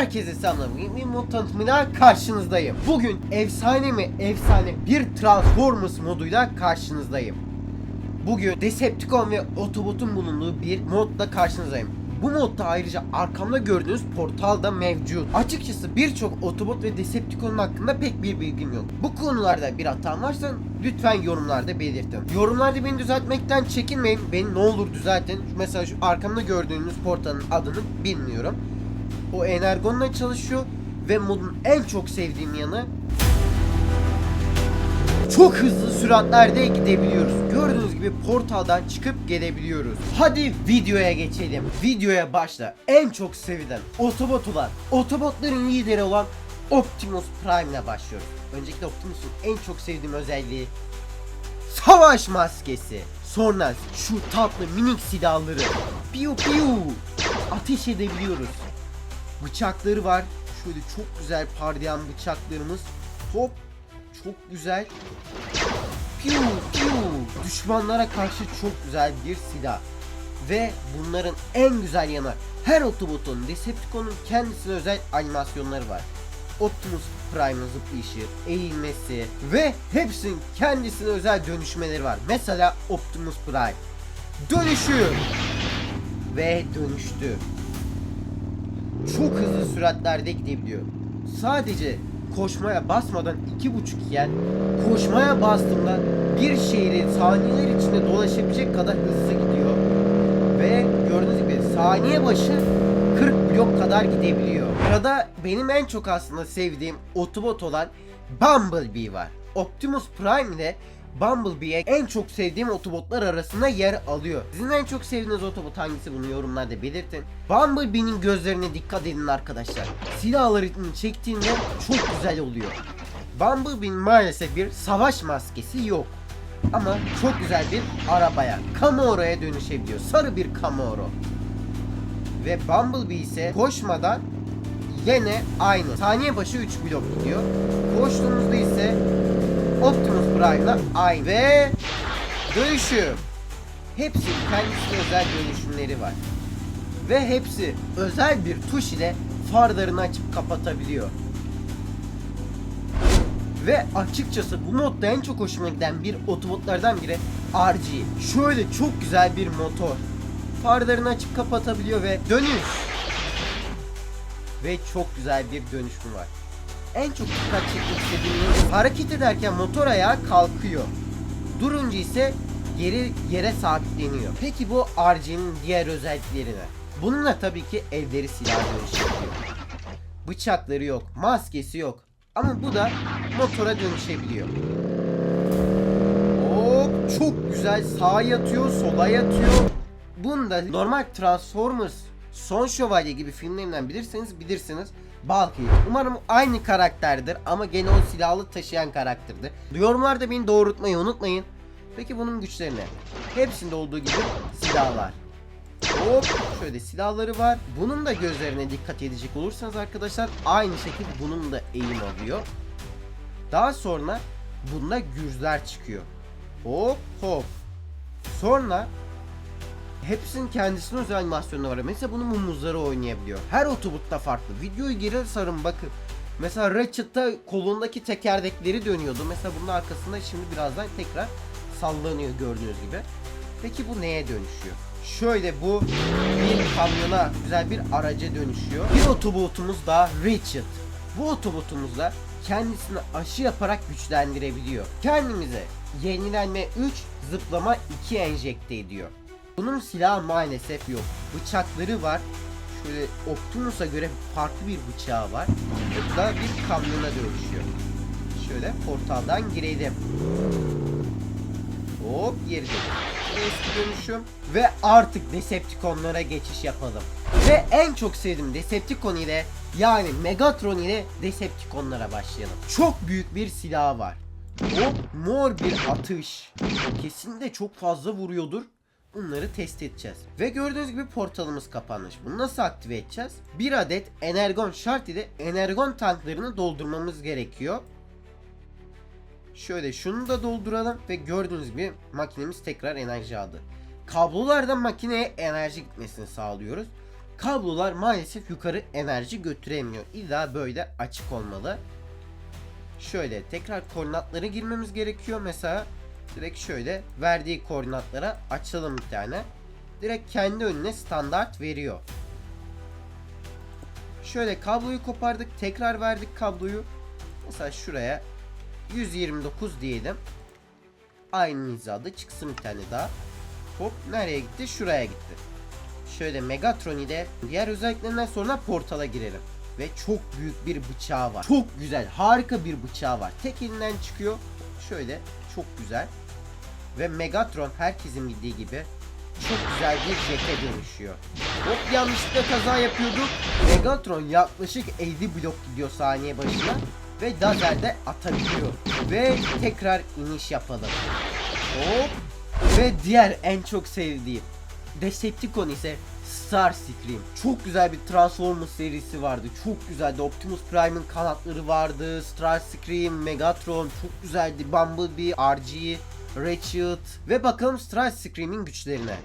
Herkese bir mod tanıtımıyla karşınızdayım. Bugün efsane mi efsane bir Transformers moduyla karşınızdayım. Bugün Decepticon ve Autobot'un bulunduğu bir modla karşınızdayım. Bu modda ayrıca arkamda gördüğünüz portal da mevcut. Açıkçası birçok Autobot ve Decepticon hakkında pek bir bilgim yok. Bu konularda bir hatam varsa lütfen yorumlarda belirtin. Yorumlarda beni düzeltmekten çekinmeyin. Beni ne olur düzeltin. Mesela şu arkamda gördüğünüz portalın adını bilmiyorum. O Energon'la çalışıyor ve modun en çok sevdiğim yanı çok hızlı süratlerde gidebiliyoruz. Gördüğünüz gibi portaldan çıkıp gelebiliyoruz. Hadi videoya geçelim. Videoya başla. En çok sevilen Autobot olan, Autobotların lideri olan Optimus Prime ile başlıyoruz. Öncelikle Optimus'un en çok sevdiğim özelliği Savaş maskesi. Sonra şu tatlı minik silahları. Piu piu. Ateş edebiliyoruz. Bıçakları var. Şöyle çok güzel parlayan bıçaklarımız. Hop. Çok güzel. Piu piu. Düşmanlara karşı çok güzel bir silah. Ve bunların en güzel yanı her Autobot'un Decepticon'un kendisine özel animasyonları var. Optimus Prime'ın zıplayışı, eğilmesi ve hepsinin kendisine özel dönüşmeleri var. Mesela Optimus Prime. Dönüşü ve dönüştü. Çok hızlı süratlerde gidebiliyor. Sadece koşmaya basmadan iki buçuk iken koşmaya bastığımda bir şehri saniyeler içinde dolaşabilecek kadar hızlı gidiyor. Ve gördüğünüz gibi saniye başı 40 blok kadar gidebiliyor. Sırada benim en çok aslında sevdiğim Autobot olan Bumblebee var. Optimus Prime ile Bumblebee'ye en çok sevdiğim Autobotlar arasında yer alıyor. Sizin en çok sevdiğiniz Autobot hangisi bunu yorumlarda belirtin. Bumblebee'nin gözlerine dikkat edin arkadaşlar. Silahlarını çektiğinde çok güzel oluyor. Bumblebee'nin maalesef bir savaş maskesi yok. Ama çok güzel bir arabaya, Camoro'ya dönüşebiliyor. Sarı bir Camaro. Ve Bumblebee ise koşmadan yine aynı. Saniye başı 3 blok gidiyor. Koştuğumuzda ise Optimus Prime'la aynı. Ve dönüşüm. Hepsi kendisine özel dönüşümleri var. Ve hepsi özel bir tuş ile farlarını açıp kapatabiliyor. Ve açıkçası bu modda en çok hoşuma giden bir otobotlardan biri RG. Şöyle çok güzel bir motor. Farlarını açıp kapatabiliyor ve dönüş. Ve çok güzel bir dönüşümü var. En çok dikkat çekmek istediğim yanı hareket ederken motor ayağı kalkıyor. Durunca ise geri yere sabitleniyor. Peki bu RG'nin diğer özellikleri ne? Bununla tabii ki elleri silah dönüşebiliyor. Bıçakları yok, maskesi yok. Ama bu da motora dönüşebiliyor. Hop çok güzel sağa yatıyor, sola yatıyor. Bunda normal Transformers, Son Şövalye gibi filmlerinden bilirseniz bilirsiniz. Balky. Umarım aynı karakterdir ama gene o silahlı taşıyan karakterdir. Yorumlarda beni doğrultmayı unutmayın. Peki bunun güçleri ne? Hepsinde olduğu gibi silahlar. Hop şöyle silahları var. Bunun da gözlerine dikkat edecek olursanız arkadaşlar aynı şekilde bunun da eğim alıyor. Daha sonra bunda gürzler çıkıyor. Hop hop. Sonra hepsinin kendisine özel animasyonu var. Mesela bunu mumuzları oynayabiliyor. Her otobutta farklı. Videoyu geri sarın bakın. Mesela Ratchet'ta kolundaki tekerdekleri dönüyordu. Mesela bunun arkasında şimdi birazdan tekrar sallanıyor gördüğünüz gibi. Peki bu neye dönüşüyor? Şöyle bu bir kamyona güzel bir araca dönüşüyor. Bir otobotumuz da Ratchet. Bu otobotumuzla kendisini aşı yaparak güçlendirebiliyor. Kendimize yenilenme 3, zıplama 2 enjekte ediyor. Bunun silahı maalesef yok. Bıçakları var. Şöyle Optimus'a göre farklı bir bıçağı var. Bu da bir kamyona dönüşüyor. Şöyle portaldan girelim. Hop girdik. Eski dönüşüm. Ve artık Decepticonlara geçiş yapalım. Ve en çok sevdiğim Decepticon ile yani Megatron ile Decepticonlara başlayalım. Çok büyük bir silahı var. Hop mor bir atış. Kesinlikle çok fazla vuruyordur. Bunları test edeceğiz. Ve gördüğünüz gibi portalımız kapanmış. Bunu nasıl aktive edeceğiz? Bir adet energon şart ile energon tanklarını doldurmamız gerekiyor. Şöyle şunu da dolduralım ve gördüğünüz gibi makinemiz tekrar enerji aldı. Kablolardan makineye enerji gitmesini sağlıyoruz. kablolar maalesef yukarı enerji götüremiyor. İlla böyle açık olmalı. Şöyle tekrar koordinatları girmemiz gerekiyor. Mesela direkt şöyle verdiği koordinatlara açalım bir tane. Direkt kendi önüne standart veriyor. Şöyle kabloyu kopardık. Tekrar verdik kabloyu. Mesela şuraya 129 diyelim. Aynı hizada çıksın bir tane daha. Hop nereye gitti? Şuraya gitti. Şöyle Megatron ile diğer özelliklerinden sonra portala girelim. Ve çok büyük bir bıçağı var. Çok güzel, harika bir bıçağı var. Tek elinden çıkıyor. Şöyle çok güzel. Ve Megatron herkesin bildiği gibi çok güzel bir jete dönüşüyor. Hop yanlışlıkla kaza yapıyorduk. Megatron yaklaşık 50 blok gidiyor saniye başına. Ve lazerde atabiliyor. Ve tekrar iniş yapalım. Hop. Ve diğer en çok sevdiğim Decepticon ise Starscream. Çok güzel bir Transformers serisi vardı. Çok güzeldi. Optimus Prime'ın kanatları vardı. Starscream, Megatron çok güzeldi. Bumblebee, RG, Ratchet ve bakalım Starscream'in güçlerine.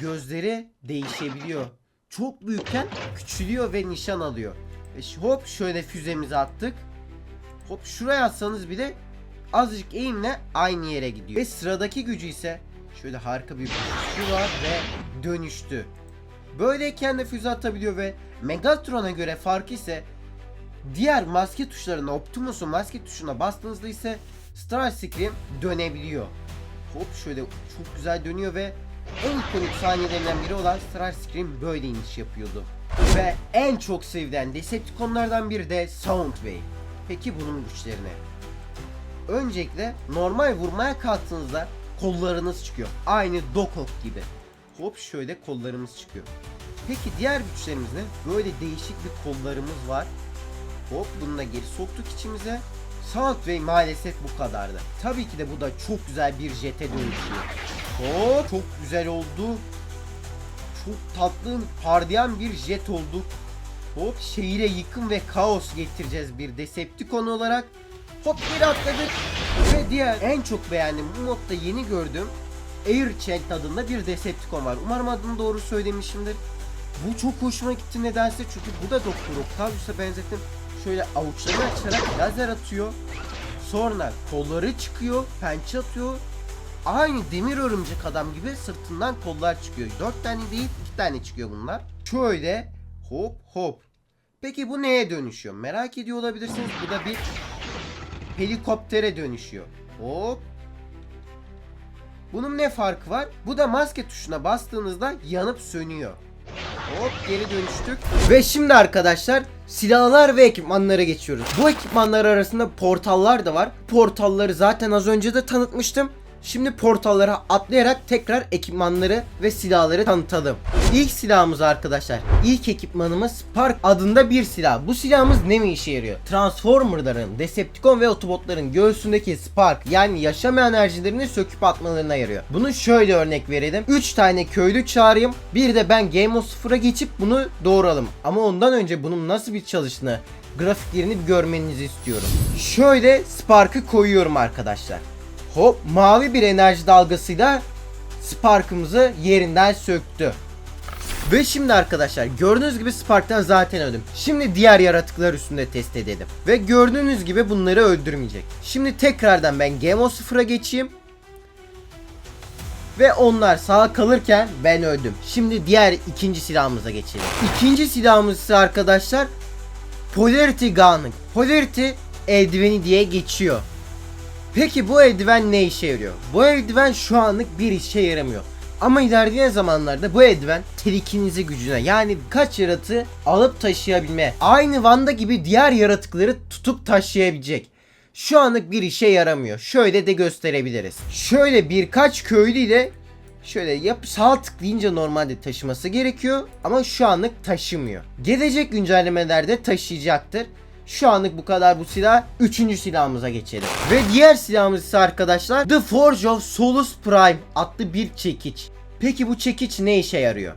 Gözleri değişebiliyor. Çok büyükken küçülüyor ve nişan alıyor. Ş- hop şöyle füzemizi attık. Hop şuraya atsanız bile azıcık eğimle aynı yere gidiyor. Ve sıradaki gücü ise şöyle harika bir şu var ve dönüştü. Böyleyken de füze atabiliyor ve Megatron'a göre farkı ise diğer maske tuşlarına Optimus'un maske tuşuna bastığınızda ise Starscream dönebiliyor. Hop şöyle çok güzel dönüyor ve en ikonik sahnelerinden biri olan Starscream böyle iniş yapıyordu. Ve en çok sevilen Decepticonlardan biri de Soundwave. Peki bunun güçlerine? Öncelikle normal vurmaya kalktığınızda kollarınız çıkıyor. Aynı Dokok gibi. Hop şöyle kollarımız çıkıyor. Peki diğer güçlerimiz ne? Böyle değişik bir kollarımız var. Hop bunu da geri soktuk içimize. Soundwave maalesef bu kadardı. Tabii ki de bu da çok güzel bir jete dönüşüyor. Hop çok güzel oldu. Çok tatlı parlayan bir jet olduk. Hop şehire yıkım ve kaos getireceğiz bir Decepticon olarak. Hop geri atladık. Ve diğer en çok beğendiğim bu modda yeni gördüğüm Air Chant adında bir Decepticon var. Umarım adını doğru söylemişimdir. Bu çok hoşuma gitti nedense çünkü bu da Doktor Octavius'a benzettim. Şöyle avuçlarını açarak lazer atıyor. Sonra kolları çıkıyor, pençe atıyor. Aynı demir örümcek adam gibi sırtından kollar çıkıyor. 4 tane değil 2 tane çıkıyor bunlar. Şöyle hop hop. Peki bu neye dönüşüyor? Merak ediyor olabilirsiniz. Bu da bir helikoptere dönüşüyor. Hop. Bunun ne farkı var? Bu da maske tuşuna bastığınızda yanıp sönüyor. Hop geri dönüştük. Ve şimdi arkadaşlar silahlar ve ekipmanlara geçiyoruz. Bu ekipmanlar arasında portallar da var. Portalları zaten az önce de tanıtmıştım. Şimdi portallara atlayarak tekrar ekipmanları ve silahları tanıtalım. İlk silahımız arkadaşlar. İlk ekipmanımız Spark adında bir silah. Bu silahımız ne mi işe yarıyor? Transformerların, Decepticon ve Autobotların göğsündeki Spark yani yaşam enerjilerini söküp atmalarına yarıyor. Bunu şöyle örnek verelim. 3 tane köylü çağırayım. Bir de ben Game of 0'a geçip bunu doğuralım. Ama ondan önce bunun nasıl bir çalıştığını grafiklerini görmenizi istiyorum. Şöyle Spark'ı koyuyorum arkadaşlar. Hop mavi bir enerji dalgasıyla Spark'ımızı yerinden söktü. Ve şimdi arkadaşlar gördüğünüz gibi Spark'tan zaten öldüm. Şimdi diğer yaratıklar üstünde test edelim. Ve gördüğünüz gibi bunları öldürmeyecek. Şimdi tekrardan ben Game of 0'a geçeyim. Ve onlar sağ kalırken ben öldüm. Şimdi diğer ikinci silahımıza geçelim. İkinci silahımız ise arkadaşlar Polarity Gun'ın. Polarity eldiveni diye geçiyor. Peki bu eldiven ne işe yarıyor? Bu eldiven şu anlık bir işe yaramıyor. Ama ilerleyen zamanlarda bu eldiven telekinizi gücüne yani kaç yaratığı alıp taşıyabilme. Aynı Wanda gibi diğer yaratıkları tutup taşıyabilecek. Şu anlık bir işe yaramıyor. Şöyle de gösterebiliriz. Şöyle birkaç köylü ile şöyle yap sağ tıklayınca normalde taşıması gerekiyor ama şu anlık taşımıyor. Gelecek güncellemelerde taşıyacaktır. Şu anlık bu kadar bu silah. Üçüncü silahımıza geçelim. Ve diğer silahımız ise arkadaşlar The Forge of Solus Prime adlı bir çekiç. Peki bu çekiç ne işe yarıyor?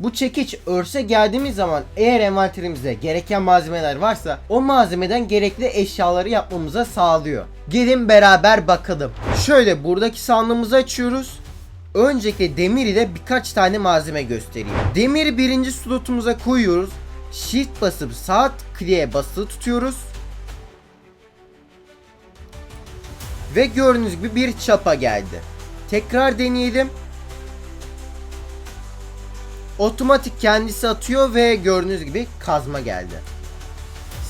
Bu çekiç örse geldiğimiz zaman eğer envanterimizde gereken malzemeler varsa o malzemeden gerekli eşyaları yapmamıza sağlıyor. Gelin beraber bakalım. Şöyle buradaki sandığımızı açıyoruz. Öncelikle demir ile birkaç tane malzeme göstereyim. Demiri birinci slotumuza koyuyoruz. Shift basıp sağ kliğe basılı tutuyoruz. Ve gördüğünüz gibi bir çapa geldi. Tekrar deneyelim. Otomatik kendisi atıyor ve gördüğünüz gibi kazma geldi.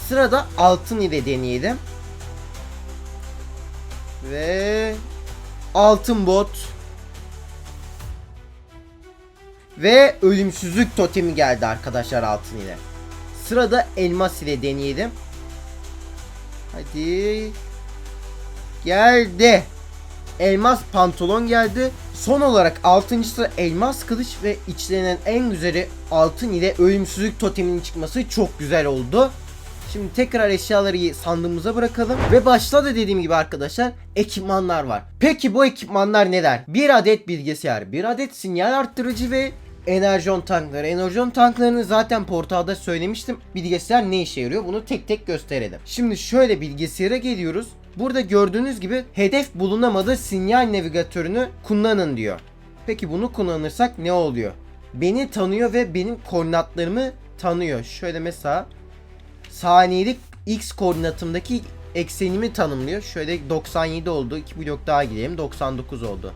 Sırada altın ile deneyelim. Ve altın bot ve ölümsüzlük totemi geldi arkadaşlar altın ile. Sırada elmas ile deneyelim. Hadi. Geldi. Elmas pantolon geldi. Son olarak altıncısı elmas kılıç ve içlenen en güzeli altın ile ölümsüzlük toteminin çıkması çok güzel oldu. Şimdi tekrar eşyaları sandığımıza bırakalım. Ve başta da dediğim gibi arkadaşlar ekipmanlar var. Peki bu ekipmanlar neler? Bir adet bilgisayar, bir adet sinyal arttırıcı ve enerjon tankları. Enerjon tanklarını zaten portalda söylemiştim. Bilgisayar ne işe yarıyor bunu tek tek gösterelim. Şimdi şöyle bilgisayara geliyoruz. Burada gördüğünüz gibi hedef bulunamadı sinyal navigatörünü kullanın diyor. Peki bunu kullanırsak ne oluyor? Beni tanıyor ve benim koordinatlarımı tanıyor. Şöyle mesela saniyelik x koordinatımdaki eksenimi tanımlıyor. Şöyle 97 oldu. 2 blok daha gidelim. 99 oldu.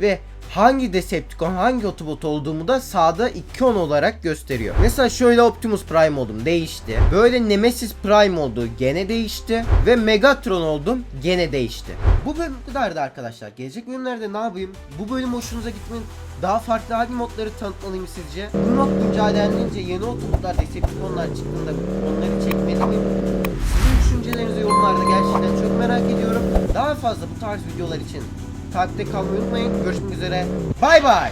Ve hangi Decepticon, hangi Autobot olduğumu da sağda ikon olarak gösteriyor. Mesela şöyle Optimus Prime oldum. Değişti. Böyle Nemesis Prime oldu. Gene değişti. Ve Megatron oldum. Gene değişti. Bu bölüm bu kadardı arkadaşlar. Gelecek bölümlerde ne yapayım? Bu bölüm hoşunuza gitmeyin. Daha farklı hangi modları tanıtmalıyım sizce? Bu mod güncellendiğince yeni Autobotlar, Decepticonlar çıktığında onları çekmeli miyim? Sizin düşüncelerinizi yorumlarda gerçekten çok merak ediyorum. Daha fazla bu tarz videolar için takipte kalmayı unutmayın. Görüşmek üzere. Bay bay.